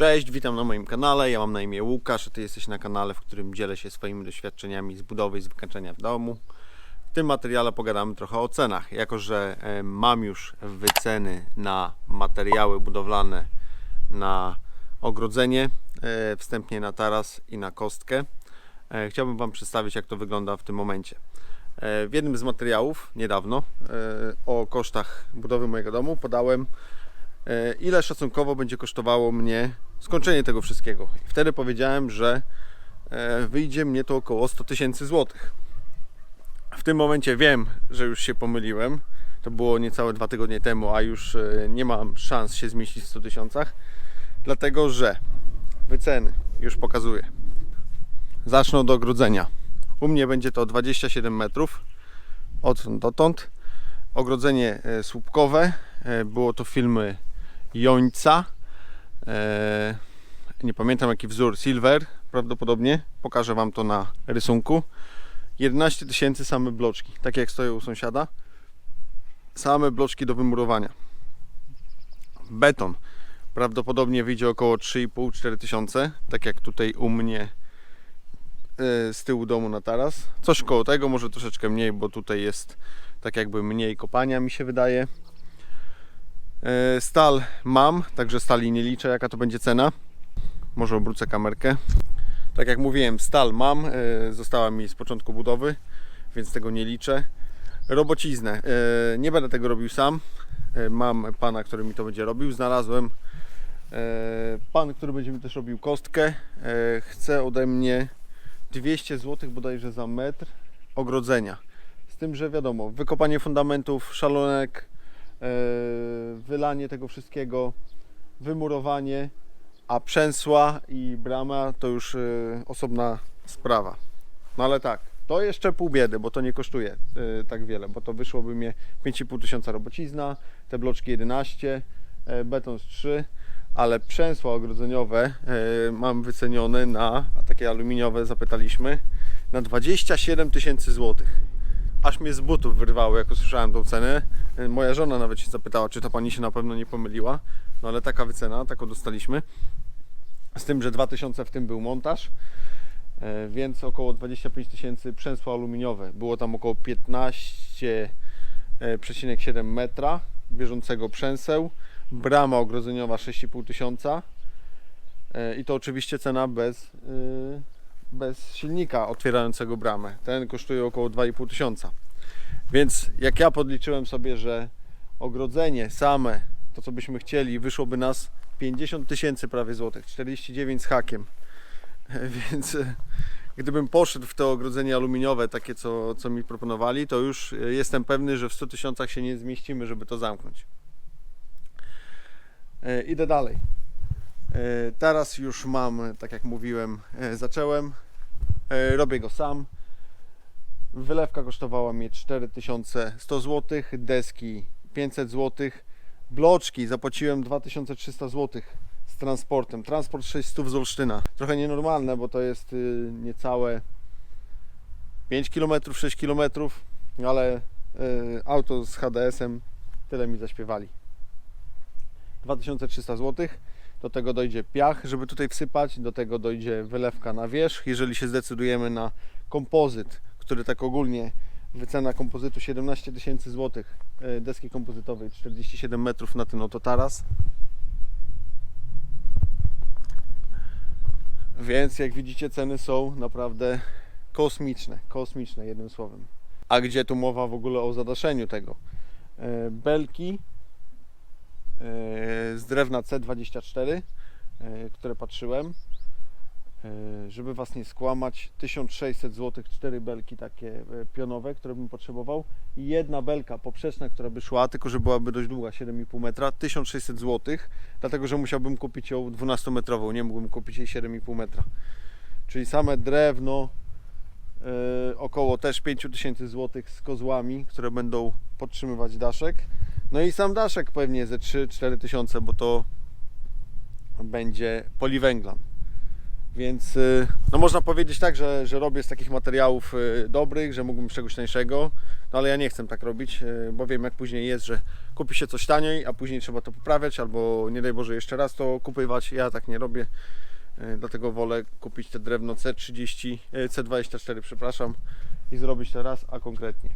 Cześć, witam na moim kanale. Ja mam na imię Łukasz, a Ty jesteś na kanale, w którym dzielę się swoimi doświadczeniami z budowy i z wykańczania w domu. W tym materiale pogadamy trochę o cenach. Jako, że e, mam już wyceny na materiały budowlane, na ogrodzenie, e, wstępnie na taras i na kostkę, e, chciałbym Wam przedstawić, jak to wygląda w tym momencie. W jednym z materiałów niedawno o kosztach budowy mojego domu podałem ile szacunkowo będzie kosztowało mnie skończenie tego wszystkiego. I wtedy powiedziałem, że e, wyjdzie mnie to około 100 tysięcy złotych. W tym momencie wiem, że już się pomyliłem. To było niecałe dwa tygodnie temu, a już e, nie mam szans się zmieścić w 100 tysiącach, dlatego że wyceny już pokazuję. Zacznę od ogrodzenia. U mnie będzie to 27 metrów odtąd dotąd. Ogrodzenie e, słupkowe. E, Było to filmy Jońca. E, Nie pamiętam jaki wzór. Silver prawdopodobnie. Pokażę Wam to na rysunku. 11 tysięcy same bloczki. Tak jak stoją u sąsiada. Same bloczki do wymurowania. Beton. Prawdopodobnie wyjdzie około 3,5-4 tysiące. Tak jak tutaj u mnie e, z tyłu domu na taras. Coś koło tego, może troszeczkę mniej, bo tutaj jest tak jakby mniej kopania mi się wydaje. E, Stal mam, także stali nie liczę jaka to będzie cena. Może obrócę kamerkę. Tak jak mówiłem, stal mam, e, została mi z początku budowy, więc tego nie liczę. Robociznę. E, Nie będę tego robił sam. Mam pana, który mi to będzie robił. Znalazłem pan, który będzie mi też robił kostkę. Chce ode mnie 200 zł bodajże za metr ogrodzenia. Z tym, że wiadomo, wykopanie fundamentów, szalonek, wylanie tego wszystkiego, wymurowanie, a przęsła i brama to już e, osobna sprawa. No ale tak, to jeszcze pół biedy, bo to nie kosztuje e, tak wiele, bo to wyszłoby mnie 5,5 tysiąca robocizna, te bloczki 11, e, beton z 3, ale przęsła ogrodzeniowe e, mam wycenione na, a takie aluminiowe zapytaliśmy, na 27 tysięcy złotych. Aż mnie z butów wyrwało, jak usłyszałem tą cenę. E, Moja żona nawet się zapytała, czy ta pani się na pewno nie pomyliła. No ale taka wycena, taką dostaliśmy. Z tym, że 2000 w tym był montaż, e, więc około 25 tysięcy przęsło aluminiowe. Było tam około 15,7 metra bieżącego przęseł. Brama ogrodzeniowa 6,5 tysiąca. E, I to oczywiście cena bez, bez silnika otwierającego bramę. Ten kosztuje około 2,5 tysiąca. Więc jak ja podliczyłem sobie, że ogrodzenie same, to co byśmy chcieli, wyszłoby nas 50 tysięcy prawie złotych, 49 z hakiem. Więc e, gdybym poszedł w to ogrodzenie aluminiowe, takie co, co mi proponowali, to już e, jestem pewny, że w 100 tysiącach się nie zmieścimy, żeby to zamknąć. E, Idę dalej. Teraz już mam, tak jak mówiłem, zacząłem. Robię go sam. Wylewka kosztowała mnie 4100 zł, deski 500 zł, bloczki zapłaciłem 2300 zł z transportem. Transport 600 z Olsztyna. Trochę nienormalne, bo to jest y, niecałe 5 km, 6 km, ale y, auto z HDS-em tyle mi zaśpiewali. 2300 zł. Do tego dojdzie piach, żeby tutaj wsypać, do tego dojdzie wylewka na wierzch. Jeżeli się zdecydujemy na kompozyt, który tak ogólnie wycena kompozytu 17 tysięcy złotych, e, deski kompozytowej 47 metrów na ten oto taras. Więc jak widzicie ceny są naprawdę kosmiczne, kosmiczne jednym słowem. A gdzie tu mowa w ogóle o zadaszeniu tego? E, Belki e, z drewna C24, e, które patrzyłem, żeby Was nie skłamać, 1600 zł, cztery belki takie e, pionowe, które bym potrzebował i jedna belka poprzeczna, która by szła, tylko że byłaby dość długa, 7,5 metra, 1600 zł, dlatego że musiałbym kupić ją 12-metrową, nie mógłbym kupić jej 7,5 metra. Czyli same drewno e, około też 5000 zł z kozłami, które będą podtrzymywać daszek. No i sam daszek pewnie ze 3-4 tysiące, bo to będzie poliwęglan. Więc y, no można powiedzieć tak, że, że robię z takich materiałów y, dobrych, że mógłbym czegoś tańszego, no ale ja nie chcę tak robić, y, bo wiem jak później jest, że kupi się coś taniej, a później trzeba to poprawiać, albo nie daj Boże jeszcze raz to kupywać. Ja tak nie robię, dlatego wolę kupić te drewno C30, y, C24, przepraszam, i zrobić to raz, a konkretnie.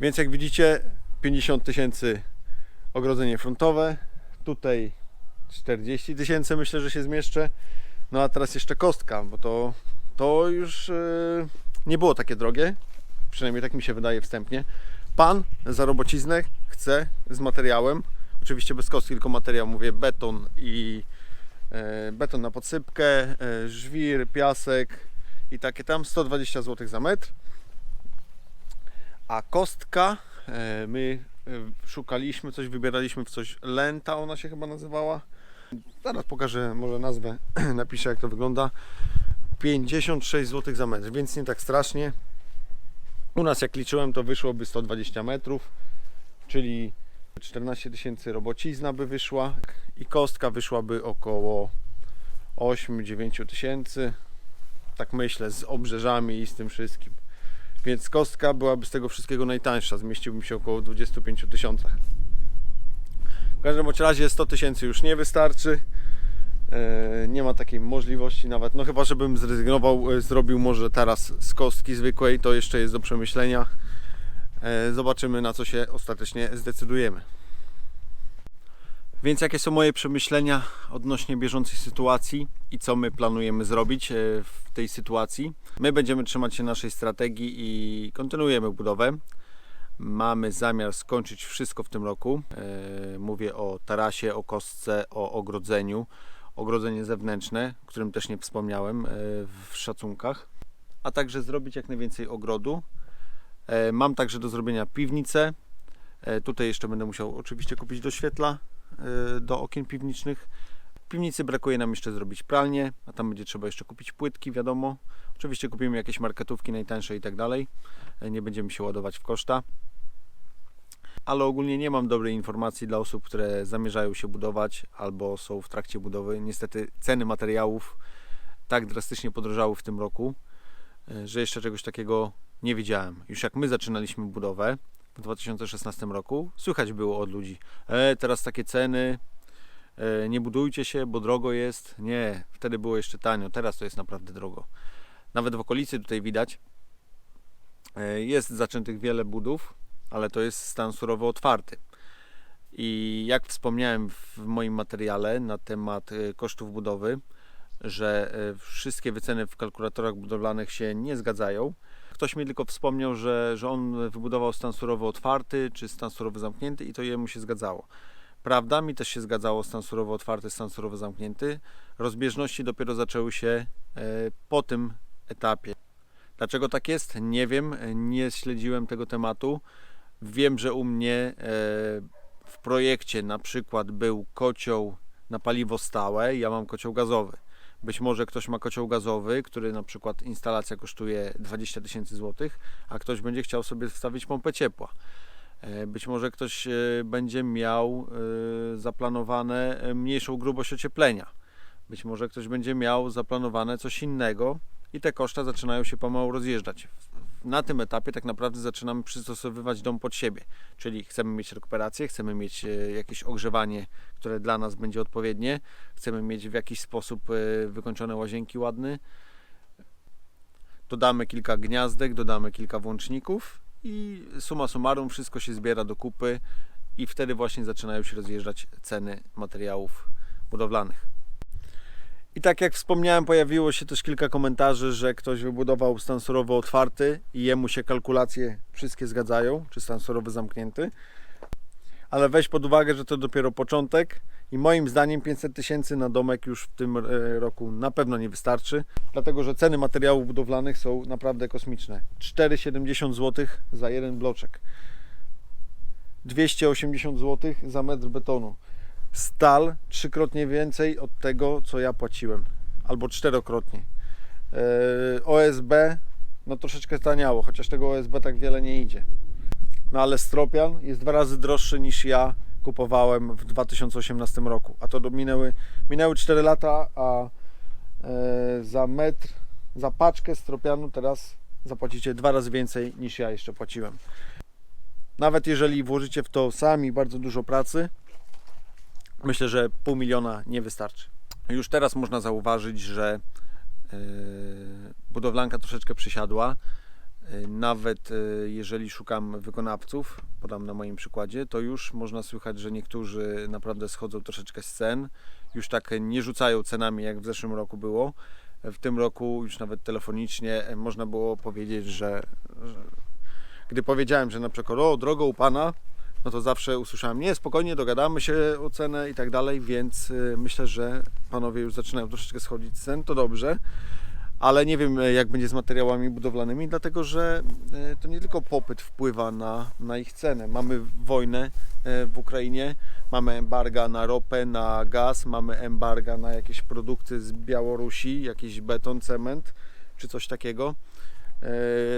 Więc jak widzicie, 50 tysięcy ogrodzenie frontowe, tutaj 40 tysięcy myślę, że się zmieszczę. No a teraz jeszcze kostka, bo to, to już yy, nie było takie drogie, przynajmniej tak mi się wydaje wstępnie. Pan za robociznę chce z materiałem, oczywiście bez kostki, tylko materiał, mówię beton i e, beton na podsypkę, e, żwir, piasek i takie tam 120 zł za metr. A kostka, e, my szukaliśmy coś, wybieraliśmy w coś Lenta, ona się chyba nazywała. Zaraz pokażę może nazwę, napiszę jak to wygląda. 56 zł za metr, więc nie tak strasznie. U nas jak liczyłem to wyszłoby 120 metrów, czyli 14 tysięcy robocizna by wyszła i kostka wyszłaby około 8-9 tysięcy. Tak myślę, z obrzeżami i z tym wszystkim. Więc kostka byłaby z tego wszystkiego najtańsza, zmieściłbym się około 25 tysiącach. W każdym bądź razie 100 tysięcy już nie wystarczy. E, Nie ma takiej możliwości nawet, no chyba żebym zrezygnował, e, zrobił może teraz z kostki zwykłej, to jeszcze jest do przemyślenia. E, Zobaczymy na co się ostatecznie zdecydujemy. Więc jakie są moje przemyślenia odnośnie bieżącej sytuacji i co my planujemy zrobić w tej sytuacji? My będziemy trzymać się naszej strategii i kontynuujemy budowę. Mamy zamiar skończyć wszystko w tym roku. E, Mówię o tarasie, o kostce, o ogrodzeniu. Ogrodzenie zewnętrzne, o którym też nie wspomniałem e, w szacunkach. A także zrobić jak najwięcej ogrodu. E, Mam także do zrobienia piwnicę. Tutaj jeszcze będę musiał oczywiście kupić do świetla e, do okien piwniczych. W piwnicy brakuje nam jeszcze zrobić pralnię, a tam będzie trzeba jeszcze kupić płytki, wiadomo. Oczywiście kupimy jakieś marketówki najtańsze i tak dalej. Nie będziemy się ładować w koszta. Ale ogólnie nie mam dobrej informacji dla osób, które zamierzają się budować albo są w trakcie budowy. Niestety ceny materiałów tak drastycznie podrożały w tym roku, e, że jeszcze czegoś takiego nie wiedziałem. Już jak my zaczynaliśmy budowę w 2016 roku, słychać było od ludzi: e, teraz takie ceny, e, nie budujcie się, bo drogo jest. Nie, wtedy było jeszcze tanio, teraz to jest naprawdę drogo. Nawet w okolicy tutaj widać, e, jest zaczętych wiele budów, ale to jest stan surowo otwarty. I jak wspomniałem w moim materiale na temat e, kosztów budowy, że e, wszystkie wyceny w kalkulatorach budowlanych się nie zgadzają. Ktoś mi tylko wspomniał, że, że on wybudował stan surowo otwarty czy stan surowo zamknięty i to jemu się zgadzało. Prawda, mi też się zgadzało stan surowo otwarty, stan surowo zamknięty. Rozbieżności dopiero zaczęły się e, po tym etapie. Dlaczego tak jest? Nie wiem, nie śledziłem tego tematu. Wiem, że u mnie e, w projekcie na przykład był kocioł na paliwo stałe, ja mam kocioł gazowy. Być może ktoś ma kocioł gazowy, który na przykład instalacja kosztuje 20 tysięcy złotych, a ktoś będzie chciał sobie wstawić pompę ciepła. E, Być może ktoś e, będzie miał zaplanowane mniejszą grubość ocieplenia. Być może ktoś będzie miał zaplanowane coś innego i te koszta zaczynają się pomału rozjeżdżać. Na tym etapie tak naprawdę zaczynamy przystosowywać dom pod siebie, czyli chcemy mieć rekuperację, chcemy mieć e, jakieś ogrzewanie, które dla nas będzie odpowiednie, chcemy mieć w jakiś sposób e, wykończone łazienki ładne. Dodamy kilka gniazdek, dodamy kilka włączników i suma summarum wszystko się zbiera do kupy i wtedy właśnie zaczynają się rozjeżdżać ceny materiałów budowlanych. I tak jak wspomniałem, pojawiło się też kilka komentarzy, że ktoś wybudował stan surowo otwarty i jemu się kalkulacje wszystkie zgadzają, czy stan surowy zamknięty. Ale weź pod uwagę, że to dopiero początek i moim zdaniem 500 tysięcy na domek już w tym e, roku na pewno nie wystarczy, dlatego że ceny materiałów budowlanych są naprawdę kosmiczne. 4,70 zł za jeden bloczek. 280 zł za metr betonu stal trzykrotnie więcej od tego, co ja płaciłem, albo czterokrotnie. Yy, OSB no troszeczkę taniało, chociaż tego OSB tak wiele nie idzie. No ale stropian jest dwa razy droższy niż ja kupowałem w 2018 roku. A to minęły, minęły 4 lata, a e, za metr, za paczkę stropianu teraz zapłacicie dwa razy więcej niż ja jeszcze płaciłem. Nawet jeżeli włożycie w to sami bardzo dużo pracy, myślę, że pół miliona nie wystarczy. Już teraz można zauważyć, że e, budowlanka troszeczkę przysiadła. E, Nawet e, jeżeli szukam wykonawców, podam na moim przykładzie, to już można słychać, że niektórzy naprawdę schodzą troszeczkę z cen. Już tak nie rzucają cenami, jak w zeszłym roku było. W tym roku już nawet telefonicznie można było powiedzieć, że, że gdy powiedziałem, że na przykład o drogo u Pana, no to zawsze usłyszałem nie, spokojnie, dogadamy się o cenę i tak dalej, więc y, myślę, że panowie już zaczynają troszeczkę schodzić z cen, to dobrze. Ale nie wiem, jak będzie z materiałami budowlanymi, dlatego że y, to nie tylko popyt wpływa na, na ich cenę. Mamy wojnę y, w Ukrainie, mamy embarga na ropę, na gaz, mamy embarga na jakieś produkty z Białorusi, jakiś beton, cement czy coś takiego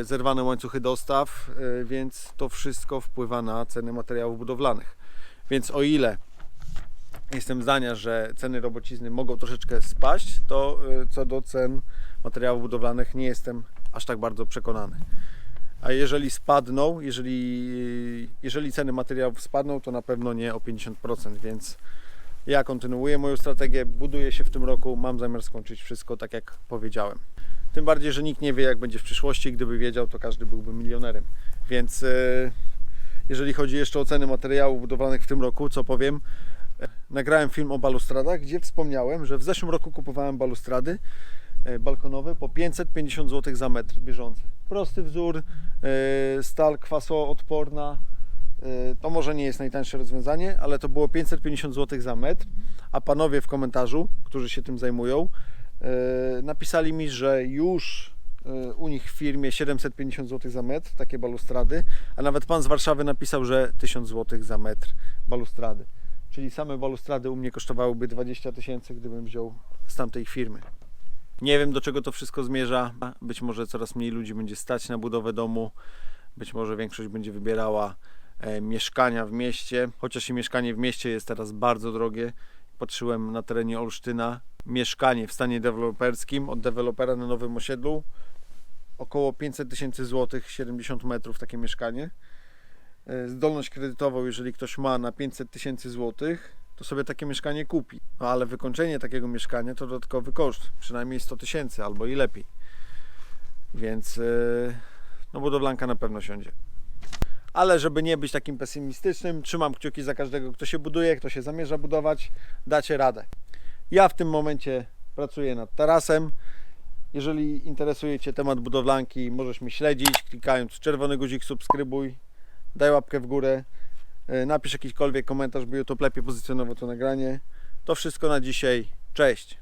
zerwane łańcuchy dostaw, e, więc to wszystko wpływa na ceny materiałów budowlanych. Więc o ile jestem zdania, że ceny robocizny mogą troszeczkę spaść, to e, co do cen materiałów budowlanych nie jestem aż tak bardzo przekonany. A jeżeli spadną, jeżeli, jeżeli ceny materiałów spadną, to na pewno nie o 50%, więc ja kontynuuję moją strategię, buduję się w tym roku, mam zamiar skończyć wszystko tak jak powiedziałem. Tym bardziej, że nikt nie wie jak będzie w przyszłości, gdyby wiedział, to każdy byłby milionerem. Więc e, jeżeli chodzi jeszcze o ceny materiałów budowlanych w tym roku, co powiem, e, nagrałem film o balustradach, gdzie wspomniałem, że w zeszłym roku kupowałem balustrady e, balkonowe po 550 zł za metr bieżący. Prosty wzór, stal kwasoodporna. To może nie jest najtańsze rozwiązanie, ale to było 550 zł za metr, a panowie w komentarzu, którzy się tym zajmują, napisali mi, że już e, u nich w firmie 750 zł za metr, takie balustrady, a nawet pan z Warszawy napisał, że 1000 zł za metr balustrady. Czyli same balustrady u mnie kosztowałyby 20 tysięcy, gdybym wziął z tamtej firmy. Nie wiem do czego to wszystko zmierza. Być może coraz mniej ludzi będzie stać na budowę domu. Być może większość będzie wybierała e, mieszkania w mieście, chociaż i mieszkanie w mieście jest teraz bardzo drogie. Patrzyłem na terenie Olsztyna. Mieszkanie w stanie deweloperskim od dewelopera na nowym osiedlu około 500 tysięcy złotych, 70 metrów takie mieszkanie. E, Zdolność kredytową, jeżeli ktoś ma na 500 tysięcy złotych, to sobie takie mieszkanie kupi. No ale wykończenie takiego mieszkania to dodatkowy koszt, przynajmniej 100 tysięcy albo i lepiej. Więc e, no budowlanka na pewno siądzie. Ale żeby nie być takim pesymistycznym, trzymam kciuki za każdego, kto się buduje, kto się zamierza budować, dacie radę. Ja w tym momencie pracuję nad tarasem. Jeżeli interesuje Cię temat budowlanki, możesz mnie śledzić, klikając czerwony guzik subskrybuj, daj łapkę w górę, e, napisz jakikolwiek komentarz, by YouTube lepiej pozycjonował to nagranie. To wszystko na dzisiaj. Cześć!